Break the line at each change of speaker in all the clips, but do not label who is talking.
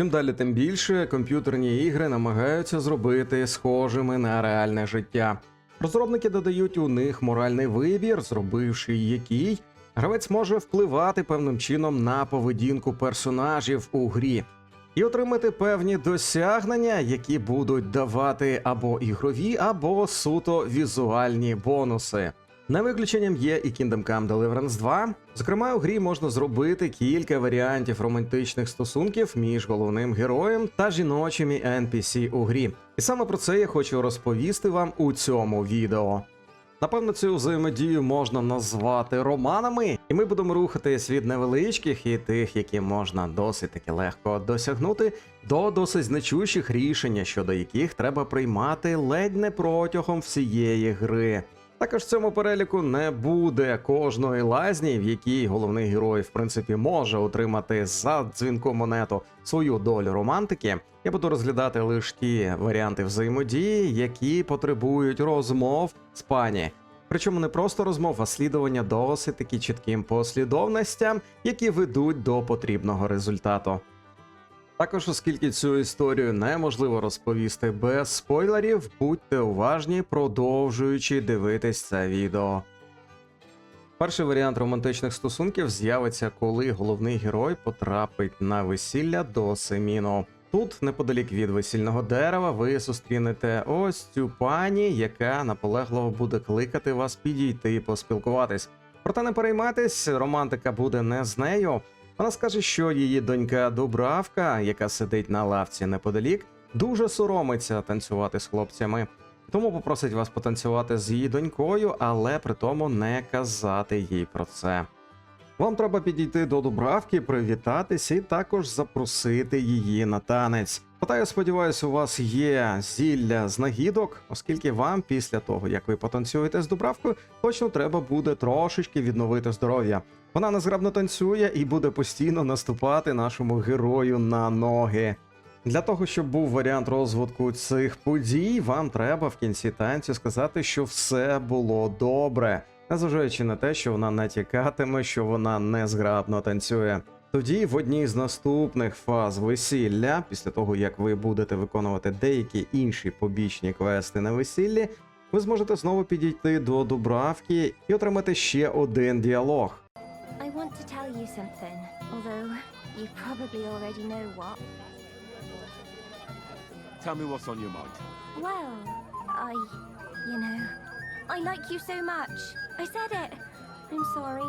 Чим далі, тим більше комп'ютерні ігри намагаються зробити схожими на реальне життя. Розробники додають у них моральний вибір, зробивши який гравець може впливати певним чином на поведінку персонажів у грі і отримати певні досягнення, які будуть давати або ігрові, або суто візуальні бонуси. Не виключенням є і Kingdom Come Deliverance 2. Зокрема, у грі можна зробити кілька варіантів романтичних стосунків між головним героєм та жіночими NPC у грі. І саме про це я хочу розповісти вам у цьому відео. Напевно, цю взаємодію можна назвати романами, і ми будемо рухатись від невеличких і тих, які можна досить таки легко досягнути, до досить значущих рішень, щодо яких треба приймати ледь не протягом всієї гри. Також в цьому переліку не буде кожної лазні, в якій головний герой, в принципі, може отримати за дзвінком монету свою долю романтики. Я буду розглядати лише ті варіанти взаємодії, які потребують розмов з пані. Причому не просто розмов, а слідування досить таки чітким послідовностям, які ведуть до потрібного результату. Також, оскільки цю історію неможливо розповісти без спойлерів, будьте уважні, продовжуючи дивитись це відео. Перший варіант романтичних стосунків з'явиться, коли головний герой потрапить на весілля до Семіну. Тут, неподалік від весільного дерева, ви зустрінете ось цю пані, яка наполегливо буде кликати вас підійти і поспілкуватись. Проте не переймайтесь, романтика буде не з нею. Вона скаже, що її донька Дубравка, яка сидить на лавці неподалік, дуже соромиться танцювати з хлопцями. Тому попросить вас потанцювати з її донькою, але при тому не казати їй про це. Вам треба підійти до Дубравки, привітатись і також запросити її на танець. Проте я сподіваюся, у вас є зілля з нагідок, оскільки вам після того, як ви потанцюєте з Дубравкою, точно треба буде трошечки відновити здоров'я. Вона незграбно танцює і буде постійно наступати нашому герою на ноги. Для того, щоб був варіант розвитку цих подій, вам треба в кінці танцю сказати, що все було добре, незважаючи на те, що вона натякатиме, що вона незграбно танцює. Тоді, в одній з наступних фаз весілля, після того як ви будете виконувати деякі інші побічні квести на весіллі, ви зможете знову підійти до Дубравки і отримати ще один діалог.
I want to tell you something, although you probably already know what.
Tell me what's on your mind.
Well, I, you know, I like you so much. I said it. I'm sorry.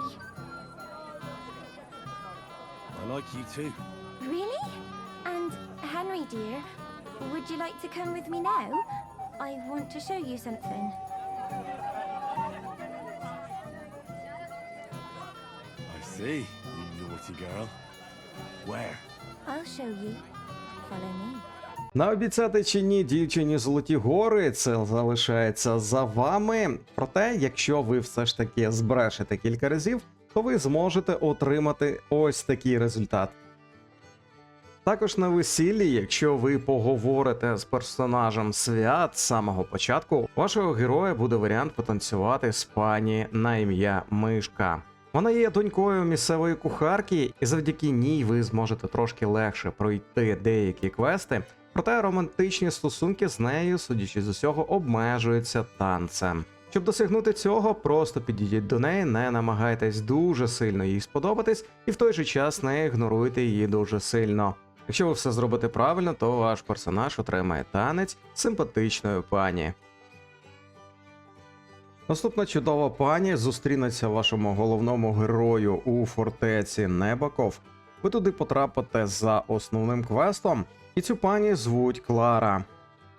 I like you too.
Really? And Henry, dear, would you like to come with me now? I want to show you something.
See, you naughty girl. Where?
I'll show you. Follow me.
Наобіцяти чи ні дівчині золоті гори, це залишається за вами. Проте, якщо ви все ж таки збрешете кілька разів, то ви зможете отримати ось такий результат. Також на весіллі, якщо ви поговорите з персонажем свят з самого початку, вашого героя буде варіант потанцювати з пані на ім'я Мишка. Вона є донькою місцевої кухарки, і завдяки ній ви зможете трошки легше пройти деякі квести. Проте романтичні стосунки з нею, судячи з усього, обмежуються танцем. Щоб досягнути цього, просто підійдіть до неї, не намагайтесь дуже сильно їй сподобатись, і в той же час не ігноруйте її дуже сильно. Якщо ви все зробите правильно, то ваш персонаж отримає танець з симпатичною пані. Наступна чудова пані зустрінеться вашому головному герою у фортеці Небаков. Ви туди потрапите за основним квестом, і цю пані звуть Клара.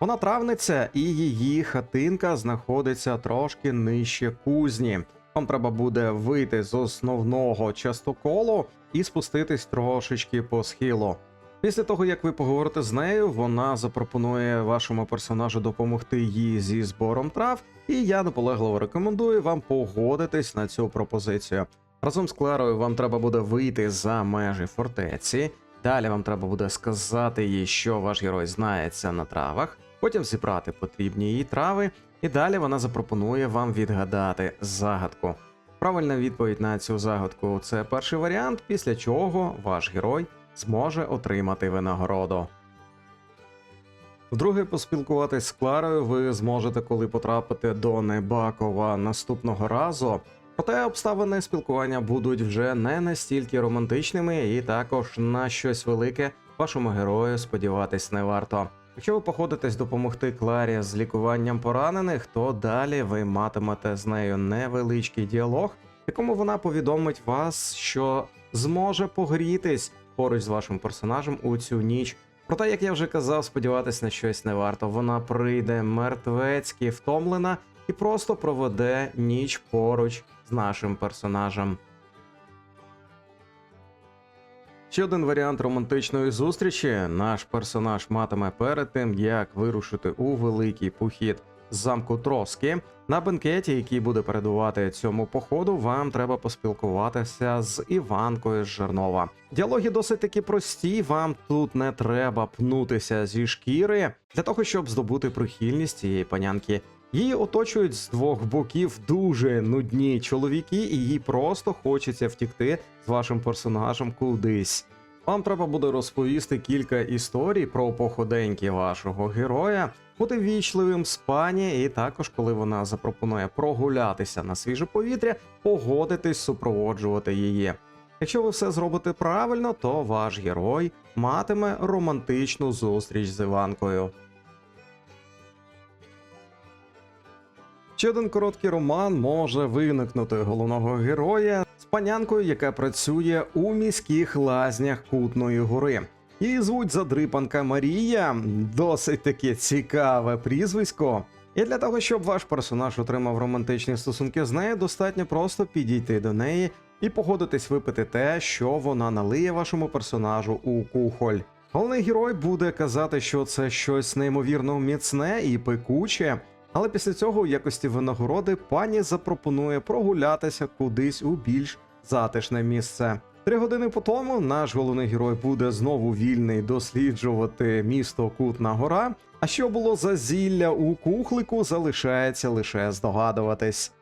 Вона травниця, і її хатинка знаходиться трошки нижче кузні. Вам треба буде вийти з основного частоколу і спуститись трошечки по схилу. Після того, як ви поговорите з нею, вона запропонує вашому персонажу допомогти їй зі збором трав, і я наполегливо рекомендую вам погодитись на цю пропозицію. Разом з Кларою вам треба буде вийти за межі фортеці. Далі вам треба буде сказати їй, що ваш герой знається на травах, потім зібрати потрібні їй трави, і далі вона запропонує вам відгадати загадку. Правильна відповідь на цю загадку це перший варіант, після чого ваш герой зможе отримати винагороду. Вдруге, поспілкуватись з Кларою ви зможете, коли потрапите до Небакова наступного разу. Проте обставини спілкування будуть вже не настільки романтичними, і також на щось велике вашому герою сподіватись не варто. Якщо ви походитесь допомогти Кларі з лікуванням поранених, то далі ви матимете з нею невеличкий діалог, в якому вона повідомить вас, що зможе погрітись поруч з вашим персонажем у цю ніч. Проте, як я вже казав, сподіватись на щось не варто. Вона прийде мертвецьки втомлена і просто проведе ніч поруч з нашим персонажем. Ще один варіант романтичної зустрічі наш персонаж матиме перед тим, як вирушити у великий похід з замку Троски. На бенкеті, який буде передувати цьому походу, вам треба поспілкуватися з Іванкою з Жернова. Діалоги досить таки прості. Вам тут не треба пнутися зі шкіри для того, щоб здобути прихильність цієї панянки. Її оточують з двох боків дуже нудні чоловіки, і їй просто хочеться втікти з вашим персонажем кудись. Вам треба буде розповісти кілька історій про походеньки вашого героя, бути вічливим з пані, і також, коли вона запропонує прогулятися на свіже повітря, погодитись супроводжувати її. Якщо ви все зробите правильно, то ваш герой матиме романтичну зустріч з Іванкою. Ще один короткий роман може виникнути головного героя з панянкою, яка працює у міських лазнях Кутної гори. Її звуть Задрипанка Марія, досить таке цікаве прізвисько. І для того, щоб ваш персонаж отримав романтичні стосунки з нею, достатньо просто підійти до неї і погодитись випити те, що вона налиє вашому персонажу у кухоль. Головний герой буде казати, що це щось неймовірно міцне і пекуче, але після цього, у якості винагороди, пані запропонує прогулятися кудись у більш затишне місце. Три години по тому наш головний герой буде знову вільний досліджувати місто Кутна Гора. А що було за зілля у кухлику, залишається лише здогадуватись.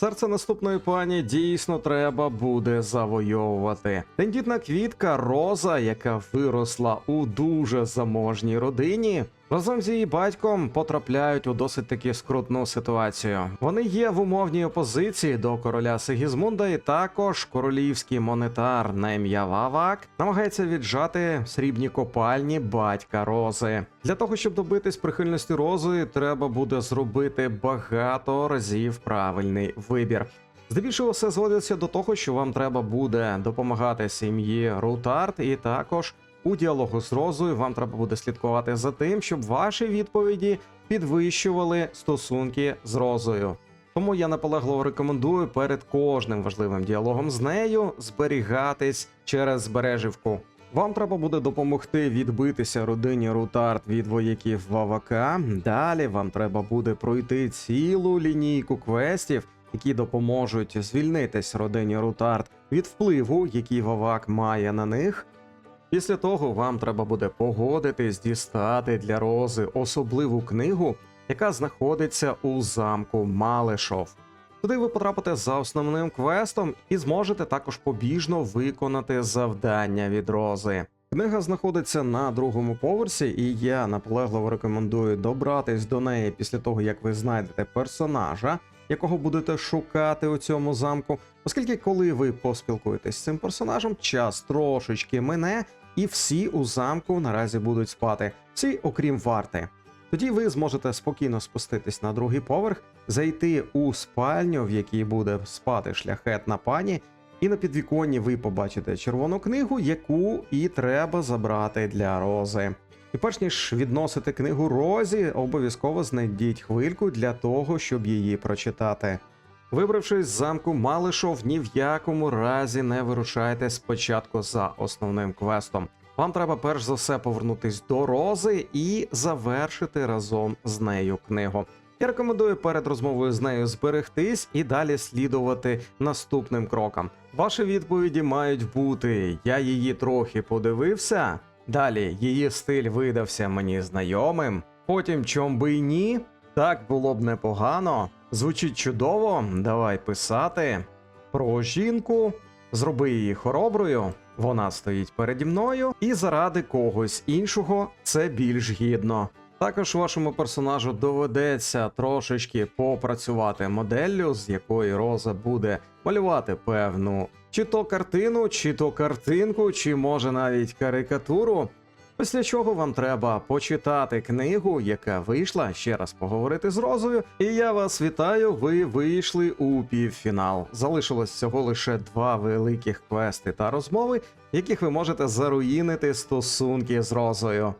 Серце наступної пані дійсно треба буде завойовувати. Тендітна квітка Роза, яка виросла у дуже заможній родині, разом з її батьком потрапляють у досить таки скрутну ситуацію. Вони є в умовній опозиції до короля Сигізмунда, і також королівський монетар на ім'я Вавак намагається віджати срібні копальні батька Рози. Для того щоб добитись прихильності Рози, треба буде зробити багато разів правильний вибір. Здебільшого все зводиться до того, що вам треба буде допомагати сім'ї Рутарт, і також у діалогу з Розою вам треба буде слідкувати за тим, щоб ваші відповіді підвищували стосунки з Розою. Тому я наполегливо рекомендую перед кожним важливим діалогом з нею зберігатись через збережівку. Вам треба буде допомогти відбитися родині Рутарт від вояків Вавака. Далі вам треба буде пройти цілу лінійку квестів, які допоможуть звільнитись родині Рутарт від впливу, який Вавак має на них. Після того вам треба буде погодитись дістати для Рози особливу книгу, яка знаходиться у замку Малишов. Туди ви потрапите за основним квестом і зможете також побіжно виконати завдання від Рози. Книга знаходиться на другому поверсі, і я наполегливо рекомендую добратись до неї після того, як ви знайдете персонажа, якого будете шукати у цьому замку. Оскільки, коли ви поспілкуєтесь з цим персонажем, час трошечки мине, і всі у замку наразі будуть спати, всі окрім варти. Тоді ви зможете спокійно спуститись на другий поверх, зайти у спальню, в якій буде спати шляхетна пані, і на підвіконні ви побачите червону книгу, яку і треба забрати для рози. І перш ніж відносити книгу Розі, обов'язково знайдіть хвильку для того, щоб її прочитати. Вибравшись з замку Малишов, ні в якому разі не вирушайте спочатку за основним квестом. Вам треба перш за все повернутись до Рози і завершити разом з нею книгу. Я рекомендую перед розмовою з нею зберегтись і далі слідувати наступним крокам. Ваші відповіді мають бути: я її трохи подивився. Далі її стиль видався мені знайомим. Потім чом би й ні, так було б непогано. Звучить чудово, давай писати. Про жінку, зроби її хороброю. Вона стоїть переді мною, і заради когось іншого це більш гідно. Також вашому персонажу доведеться трошечки попрацювати моделлю, з якої Роза буде малювати певну чи то картину, чи то картинку, чи може навіть карикатуру. Після чого вам треба почитати книгу, яка вийшла, ще раз поговорити з Розою. І я вас вітаю. Ви вийшли у півфінал. Залишилось всього лише два великих квести та розмови, яких ви можете заруїнити стосунки з Розою.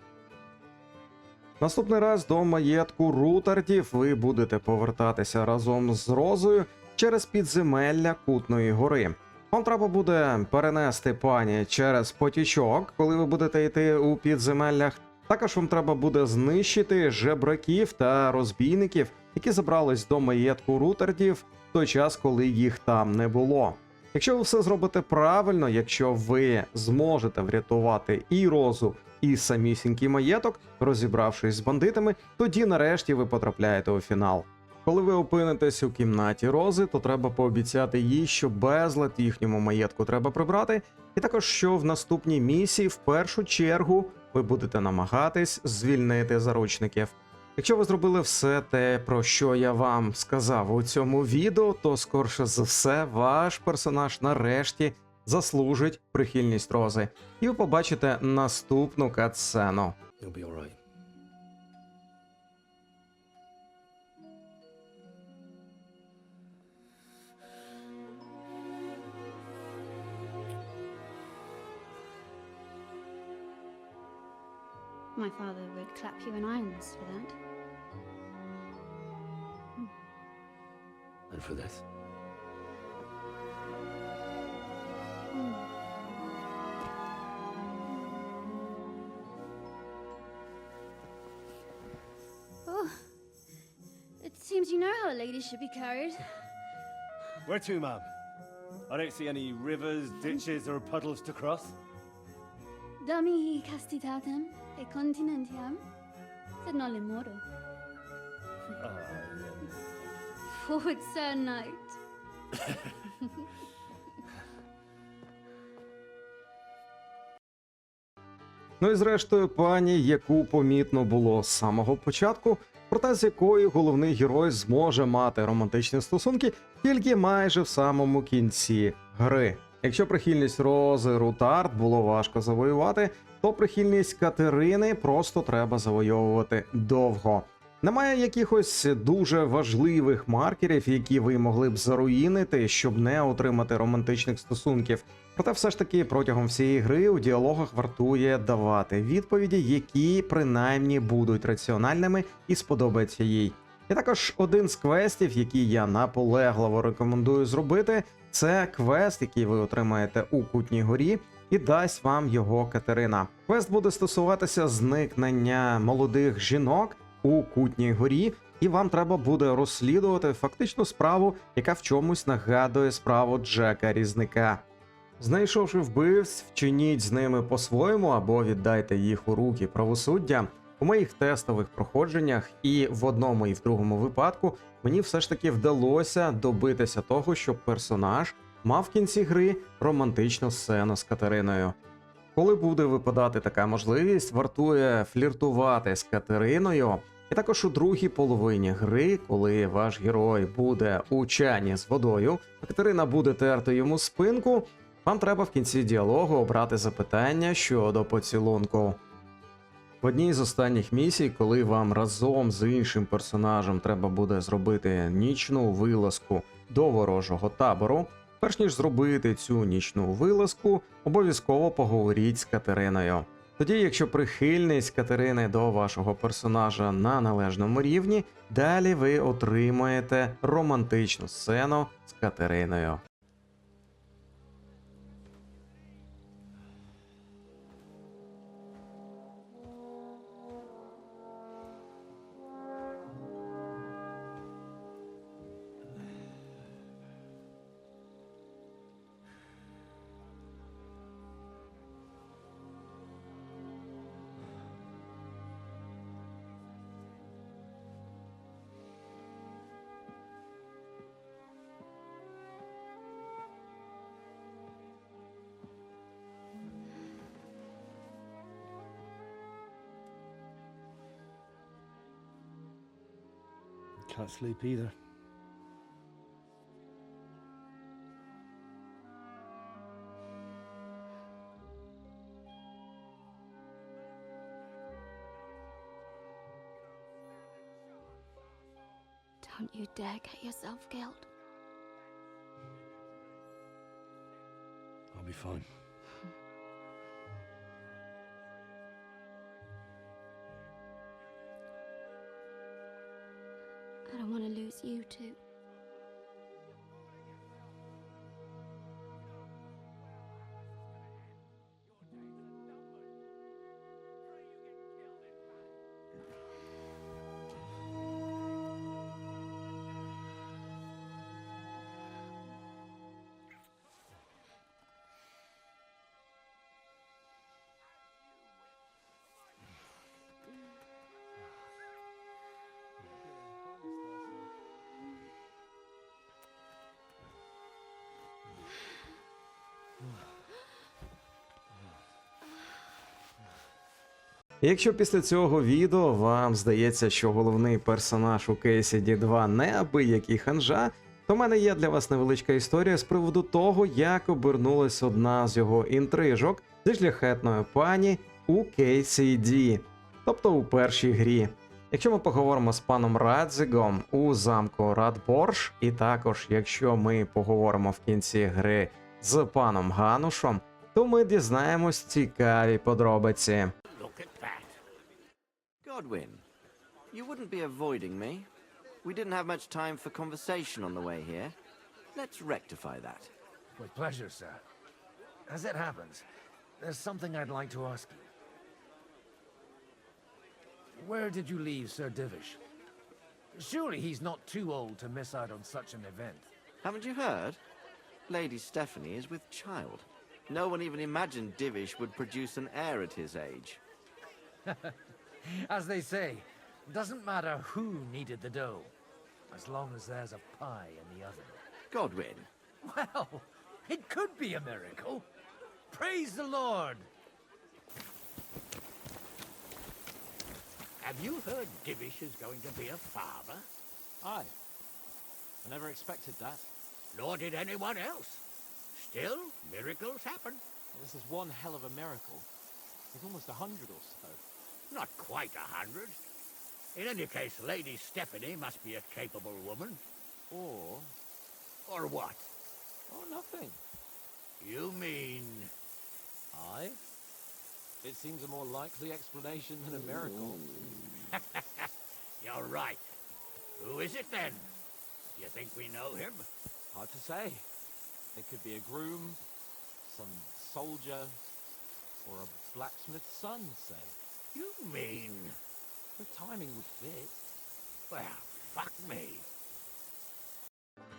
Наступний раз до маєтку Рутардів ви будете повертатися разом з Розою через підземелля Кутної гори. Вам треба буде перенести пані через потічок, коли ви будете йти у підземеллях. Також вам треба буде знищити жебраків та розбійників, які забрались до маєтку Рутардів в той час, коли їх там не було. Якщо ви все зробите правильно, якщо ви зможете врятувати і розу, і самісінький маєток, розібравшись з бандитами, тоді нарешті ви потрапляєте у фінал. Коли ви опинитесь у кімнаті Рози, то треба пообіцяти їй, що безлад їхньому маєтку треба прибрати, і також що в наступній місії в першу чергу ви будете намагатись звільнити заручників. Якщо ви зробили все те, про що я вам сказав у цьому відео, то скорше за все ваш персонаж нарешті заслужить прихильність Рози, і ви побачите наступну катсцену.
My father would clap you in irons for that.
And for this? Hmm.
Oh, it seems you know how a lady should be carried.
Where to, ma'am? I don't see any rivers, ditches, or puddles to cross.
Dami castitatem e continentiam, sed non le moro.
Ah,
Forward, Sir Knight.
Ну і зрештою, пані, яку помітно було з самого початку, проте з якою головний герой зможе мати романтичні стосунки тільки майже в самому кінці гри. Якщо прихильність Рози Рутард було важко завоювати, то прихильність Катерини просто треба завойовувати довго. Немає якихось дуже важливих маркерів, які ви могли б заруїнити, щоб не отримати романтичних стосунків. Проте, все ж таки, протягом всієї гри у діалогах вартує давати відповіді, які принаймні будуть раціональними і сподобаються їй. І також один з квестів, який я наполегливо рекомендую зробити, це квест, який ви отримаєте у Кутній горі, і дасть вам його Катерина. Квест буде стосуватися зникнення молодих жінок у Кутній горі, і вам треба буде розслідувати фактичну справу, яка в чомусь нагадує справу Джека Різника. Знайшовши вбивць, вчиніть з ними по-своєму або віддайте їх у руки правосуддя. У моїх тестових проходженнях і в одному і в другому випадку мені все ж таки вдалося добитися того, щоб персонаж мав в кінці гри романтичну сцену з Катериною. Коли буде випадати така можливість, вартує фліртувати з Катериною. І також у другій половині гри, коли ваш герой буде у чані з водою, а Катерина буде терти йому спинку, вам треба в кінці діалогу обрати запитання щодо поцілунку. В одній з останніх місій, коли вам разом з іншим персонажем треба буде зробити нічну вилазку до ворожого табору, перш ніж зробити цю нічну вилазку, обов'язково поговоріть з Катериною. Тоді, якщо прихильність Катерини до вашого персонажа на належному рівні, далі ви отримаєте романтичну сцену з Катериною.
Can't sleep either.
Don't you dare get yourself killed.
I'll be fine.
Want to lose you too.
Якщо після цього відео вам здається, що головний персонаж у Кейсіді 2 неабиякий ханжа, то в мене є для вас невеличка історія з приводу того, як обернулась одна з його інтрижок зі шляхетною пані у KCD, тобто у першій грі. Якщо ми поговоримо з паном Радзигом у замку Радборш, і також якщо ми поговоримо в кінці гри з паном Ганушем, то ми дізнаємось цікаві подробиці.
Look at that. Godwin, you wouldn't be avoiding me. We didn't have much time for conversation on the way here. Let's rectify that.
With pleasure, sir. As it happens, there's something I'd like to ask you. Where did you leave Sir Divish? Surely he's not too old to miss out on such an event.
Haven't you heard? Lady Stephanie is with child. No one even imagined Divish would produce an heir at his age.
As they say, doesn't matter who kneaded the dough, as long as there's a pie in the oven.
Godwin,
Well, it could be a miracle. Praise the Lord.
Have you heard Divish is going to be a father?
Aye. I never expected that.
Nor did anyone else. Still, miracles happen.
This is one hell of a miracle. There's almost a hundred or so.
Not quite a hundred. In any case, Lady Stephanie must be a capable woman.
Or,
Or what?
or nothing.
You mean...
I? It seems a more likely explanation than a miracle.
You're right. Who is it then? You think we know him?
Hard to say. It could be a groom, some soldier, or a blacksmith's son, say.
You mean...
The timing would fit.
Well, fuck me.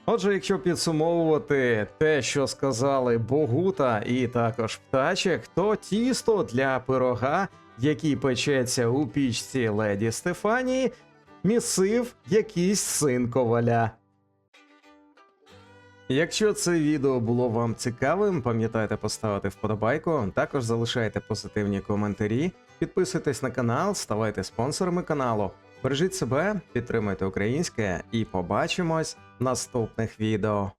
Отже, якщо підсумовувати те, що сказали Богута і також птачек, то тісто для пирога, який печеться у пічці леді Стефанії, місив якийсь син коваля. Якщо це відео було вам цікавим, пам'ятайте поставити вподобайку, також залишайте позитивні коментарі, підписуйтесь на канал, ставайте спонсорами каналу. Бережіть себе, підтримуйте українське і побачимось в наступних відео.